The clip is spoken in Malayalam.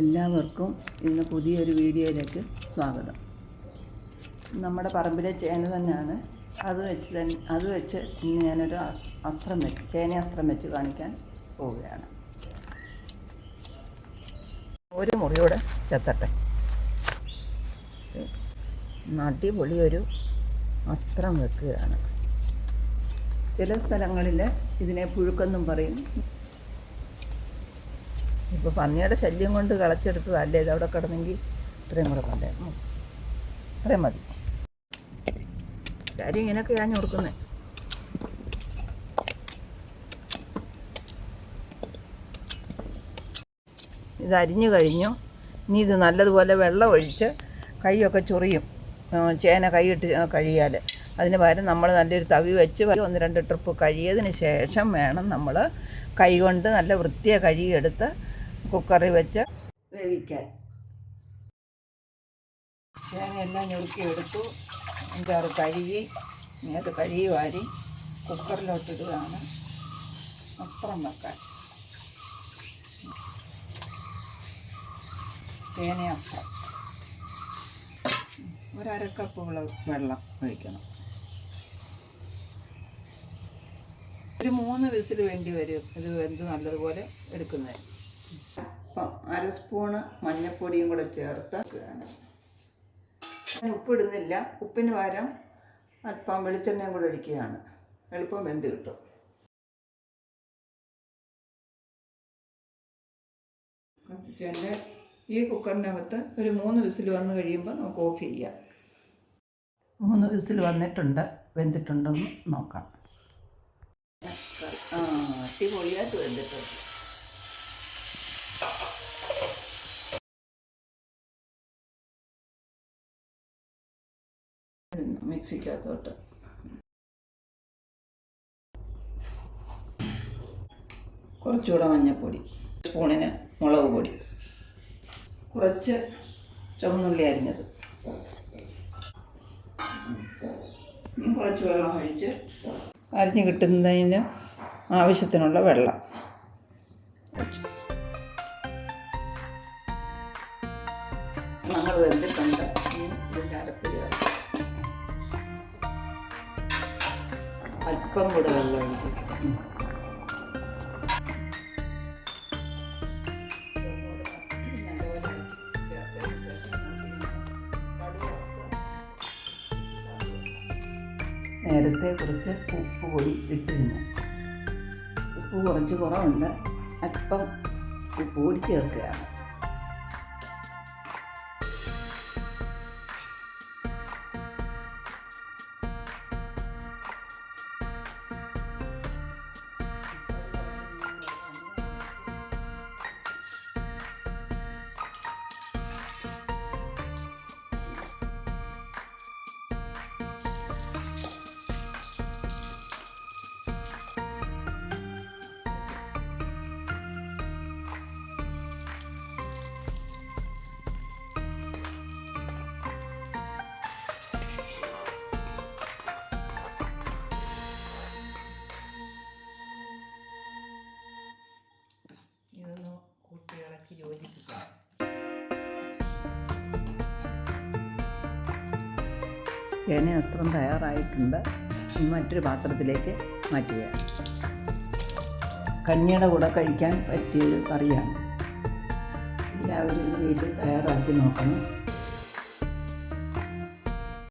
എല്ലാവർക്കും ഇന്ന് പുതിയൊരു വീഡിയോയിലേക്ക് സ്വാഗതം. നമ്മുടെ പറമ്പിലെ ചേന തന്നെയാണ്. അത് വെച്ച് തന്നെ അത് വെച്ച് ഇന്ന് ഞാനൊരു അസ്ത്രം വെച്ച് ചേന അസ്ത്രം വെച്ച് കാണിക്കാൻ പോവുകയാണ്. ഒരു മുറിയോടെ ചെത്തട്ടെ. അടിപൊളി ഒരു അസ്ത്രം വെക്കുകയാണ്. ചില സ്ഥലങ്ങളിൽ ഇതിനെ പുഴുക്കെന്നും പറയും. ഇപ്പോൾ പന്നിയുടെ ശല്യം കൊണ്ട് കളച്ചെടുത്തതല്ലേ ഇത് അവിടെ കിടന്നെങ്കിൽ ഇത്രയും കൂടെ കൊണ്ടേ. ഇത്രയും മതി. കാര്യം ഇങ്ങനെയൊക്കെ ഞാൻ കൊടുക്കുന്നത് ഇത് അരിഞ്ഞു കഴിഞ്ഞു. ഇനി ഇത് നല്ലതുപോലെ വെള്ളം ഒഴിച്ച് കൈയൊക്കെ ചൊറിയും. ചേന കൈയിട്ട് കഴിയാൽ അതിന് പകരം നമ്മൾ നല്ലൊരു തവി വെച്ച് ഒന്ന് രണ്ട് ട്രിപ്പ് കഴിയതിന് ശേഷം വേണം നമ്മൾ കൈകൊണ്ട് നല്ല വൃത്തിയെ കഴുകിയെടുത്ത് കുക്കറിൽ വെച്ച് വേവിക്കാൻ. ചേനയെല്ലാം ഞുറുക്കിയെടുത്തു. അഞ്ചാറ് കഴുകി ഇങ്ങനത്തെ കഴുകി വാരി കുക്കറിലോട്ടിടുകയാണ്. വസ്ത്രം വെക്കാൻ. ചേനയസ്ത്രം ഒരര കപ്പ് വെള്ളം ഒഴിക്കണം. ഒരു മൂന്ന് വിസിൽ വേണ്ടി വരും. ഇത് വെന്ത് നല്ലതുപോലെ എടുക്കുന്നത് അപ്പം അര സ്പൂണ് മഞ്ഞൾപ്പൊടിയും കൂടെ ചേർത്ത് ഞാൻ ഉപ്പിടുന്നില്ല ഉപ്പിന് പകരം അല്പം വെളിച്ചെണ്ണയും കൂടെ ഒഴിക്കുകയാണ്. എളുപ്പം വെന്ത് കിട്ടും. കത്തിച്ചതിന്റെ ഈ കുക്കറിനകത്ത് ഒരു മൂന്ന് വിസിൽ വന്നു കഴിയുമ്പോൾ നമുക്ക് ഓഫ് ചെയ്യാം. മൂന്ന് വിസിൽ വന്നിട്ടുണ്ട്. വെന്തിട്ടുണ്ടെന്ന് നോക്കാം. അടിപൊളിയായിട്ട് വെന്തിട്ടുണ്ട്. ഇടുന്നു മിക്സിക്കകത്തോട്ട്. കുറച്ചുകൂടെ മഞ്ഞൾപ്പൊടി സ്പൂണിന് മുളക് പൊടി. കുറച്ച് ചുവന്നുള്ളി അരിഞ്ഞത്. കുറച്ച് വെള്ളം ഒഴിച്ച് അരിഞ്ഞ് കിട്ടുന്നതിന് ആവശ്യത്തിനുള്ള വെള്ളം നമ്മൾ വെന്തിട്ടുണ്ട്. അരപ്പ് അല്പം കൂടെ വെള്ളം. നേരത്തെ കുറച്ച് ഉപ്പ് പൊടി ഇട്ടിരുന്നു. ഉപ്പ് കുറച്ച് കുറവുണ്ട്. അല്പം ഉപ്പ് പൊടി ചേർക്കുകയാണ്. ചേന വസ്ത്രം തയ്യാറായിട്ടുണ്ട്. മറ്റൊരു പാത്രത്തിലേക്ക് മാറ്റുക. കഞ്ഞിയുടെ കൂടെ കഴിക്കാൻ പറ്റിയ കറിയാണ്. എല്ലാവരും വീട്ടിൽ തയ്യാറാക്കി നോക്കണം.